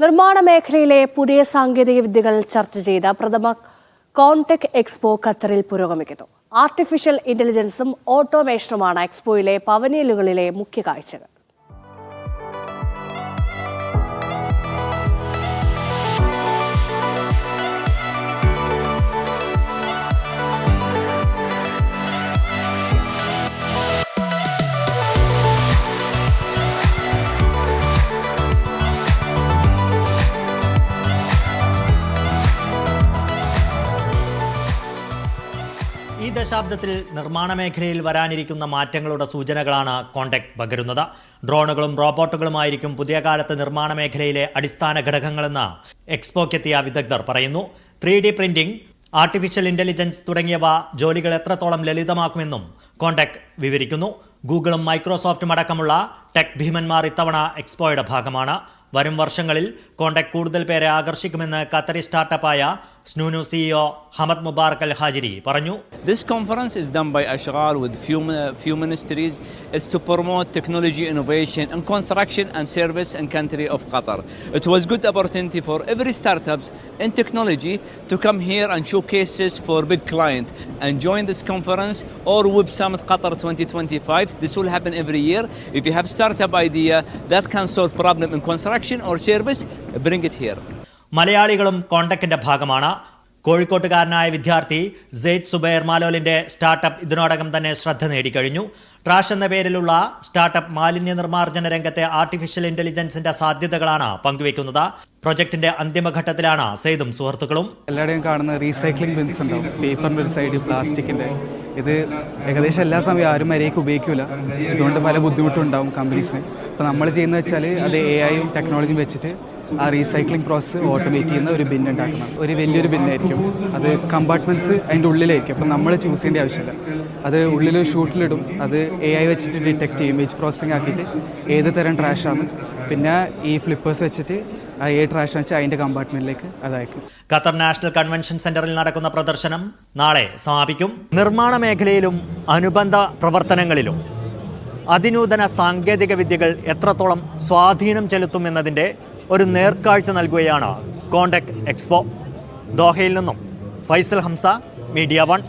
നിർമ്മാണ മേഖലയിലെ പുതിയ സാങ്കേതിക വിദ്യകൾ ചർച്ച ചെയ്ത പ്രഥമ കോൺടെക് എക്സ്പോ ഖത്തറിൽ പുരോഗമിക്കുന്നു. ആർട്ടിഫിഷ്യൽ ഇന്റലിജൻസും ഓട്ടോമേഷനുമാണ് എക്സ്പോയിലെ പവനിയലുകളിലെ മുഖ്യ കാഴ്ചകൾ. ഈ ദശാബ്ദത്തിൽ നിർമ്മാണ മേഖലയിൽ വരാനിരിക്കുന്ന മാറ്റങ്ങളുടെ സൂചനകളാണ് കോണ്ടാക്ട് പകരുന്നത്. ഡ്രോണുകളും റോബോട്ടുകളുമായിരിക്കും പുതിയ കാലത്ത് നിർമ്മാണ മേഖലയിലെ അടിസ്ഥാന ഘടകങ്ങളെന്ന് എക്സ്പോക്കെത്തിയ വിദഗ്ധർ പറയുന്നു. Three D printing artificial intelligence തുടങ്ങിയവ ജോലികൾ എത്രത്തോളം ലളിതമാക്കുമെന്നും കോണ്ടാക്ട് വിവരിക്കുന്നു. ഗൂഗിളും മൈക്രോസോഫ്റ്റും അടക്കമുള്ള ടെക് ഭീമന്മാർ ഇത്തവണ എക്സ്പോയുടെ ഭാഗമാണ്. വരും വർഷങ്ങളിൽ കോണ്ടാക്ട് കൂടുതൽ പേരെ ആകർഷിക്കുമെന്ന് ഖത്തറി സ്റ്റാർട്ടപ്പായ സ്നൂനു CEO Hamad Mubarak Al Hajiri പറഞ്ഞു This conference is done by Ashghal with few, few ministries. It's to promote technology innovation in construction and service in country of Qatar. It was good opportunity for every startups in technology to come here and showcases for big client and join this conference or Web Summit Qatar 2025. This will happen every year. If you have startup idea that can solve problem in construction or service, bring it here. മലയാളികളും കോണ്ടക്റ്റിന്റെ ഭാഗമാണ്. കോഴിക്കോട്ടുകാരനായ വിദ്യാർത്ഥി Syed Zubair മാലോലിന്റെ startup ഇതിനോടകം തന്നെ ശ്രദ്ധ നേടിക്കഴിഞ്ഞു. Trash എന്ന പേരിലുള്ള startup മാലിന്യ നിർമ്മാർജന രംഗത്തെ ആർട്ടിഫിഷ്യൽ ഇന്റലിജൻസിന്റെ സാധ്യതകളാണ് പങ്കുവെക്കുന്നത് പ്രൊജക്ടിന്റെ അന്തിമഘട്ടത്തിലാണ് സെയ്ദും സുഹൃത്തുക്കളും. എല്ലാവരുടെയും കാണുന്ന റീസൈക്ലിംഗ് ബിൻസ് ഉണ്ടാവും. പേപ്പറിന്റെ ഒരു സൈഡ് പ്ലാസ്റ്റിക്കിന്റെ ഇത് ഏകദേശം എല്ലാ സമയവും ആരും മര്യാദയ്ക്ക് ഉപയോഗിക്കില്ല ഇതുകൊണ്ട് പല ബുദ്ധിമുട്ടും ഉണ്ടാവും കമ്പനീസിന് അപ്പോൾ നമ്മൾ ചെയ്യുന്നത് വെച്ചാൽ അത് എ ഐയും ടെക്നോളജിയും വെച്ചിട്ട് ആ റീസൈക്ലിംഗ് പ്രോസസ്സ് ഓട്ടോമേറ്റ് ചെയ്യുന്ന ഒരു ബിൻ ഉണ്ടാക്കണം. ഒരു വലിയൊരു ബിന്നായിരിക്കും അത് കമ്പാർട്ട്മെന്റ്സ് അതിന്റെ ഉള്ളിലായിരിക്കും. അപ്പം നമ്മൾ ചൂസ് ചെയ്യേണ്ട ആവശ്യമില്ല. അത് ഉള്ളിൽ ഷൂട്ടിലിടും അത് എ ഐ വെച്ചിട്ട് ഡിറ്റക്ട് ചെയ്യും. വെജ് പ്രോസസ്സിംഗ് ആക്കിയിട്ട് ഏത് തരം ട്രാഷാണ് പിന്നെ ഈ ഫ്ലിപ്പേഴ്സ് വെച്ചിട്ട് ആ ഏത് ട്രാഷ് വെച്ച് അതിന്റെ കമ്പാർട്ട്മെന്റിലേക്ക് അതയക്കും ഖത്തർ നാഷണൽ കൺവെൻഷൻ സെന്ററിൽ നടക്കുന്ന പ്രദർശനം നാളെ സമാപിക്കും. നിർമ്മാണ മേഖലയിലും അനുബന്ധ പ്രവർത്തനങ്ങളിലും അതിനൂതന സാങ്കേതിക വിദ്യകൾ എത്രത്തോളം സ്വാധീനം ചെലുത്തുമെന്നതിന്റെ ഒരു നേർക്കാഴ്ച നൽകുകയാണ് കോണ്ടക്ട് എക്സ്പോ. ദോഹയിൽ നിന്നും ഫൈസൽ ഹംസ മീഡിയ വൺ.